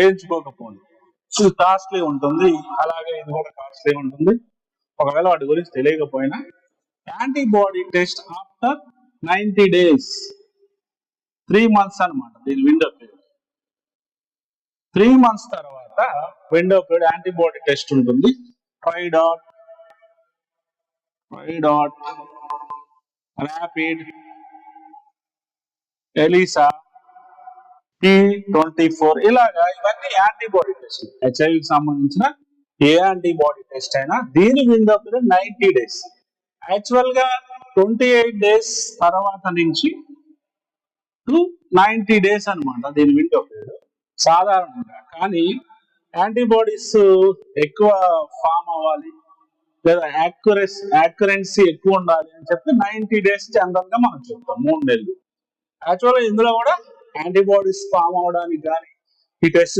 చేయించుకోకపోండి ఇది కాస్ట్లీ ఉంటుంది. అలాగే ఇది కూడా కాస్ట్లీ ఉంటుంది. ఒకవేళ వాటి గురించి తెలియకపోయినా antibody test after ninety days. Three months అన్నమాట. దీని విండో పీరియడ్ త్రీ మంత్స్ తర్వాత విండో పీరియడ్ యాంటీబాడీ టెస్ట్ ఉంటుంది. Five dot five dot rapid ELISA T twenty four ఇలాగా ఇవన్నీ యాంటీబాడీ టెస్ట్ హెచ్ఐవి సంబంధించిన ఏ యాంటీబాడీ టెస్ట్ అయినా దీని విండో పీరియడ్ నైన్టీ డేస్ యాక్చువల్గా ట్వంటీ ఎయిట్ డేస్ తర్వాత నుంచి టు నైన్టీ డేస్ అన్నమాట దీని విండో పీరియడ్ సాధారణంగా. కానీ యాంటీబాడీస్ ఎక్కువ ఫామ్ అవ్వాలి. లేదా యాక్యురెస్ యాక్యురెన్సీ ఎక్కువ ఉండాలి అని చెప్పి నైన్టీ డేస్ జనరల్గా మనం చెప్తాం. మూడు నెలలు. యాక్చువల్గా ఇందులో కూడా యాంటీబాడీస్ ఫామ్ అవడానికి కానీ ఈ టెస్ట్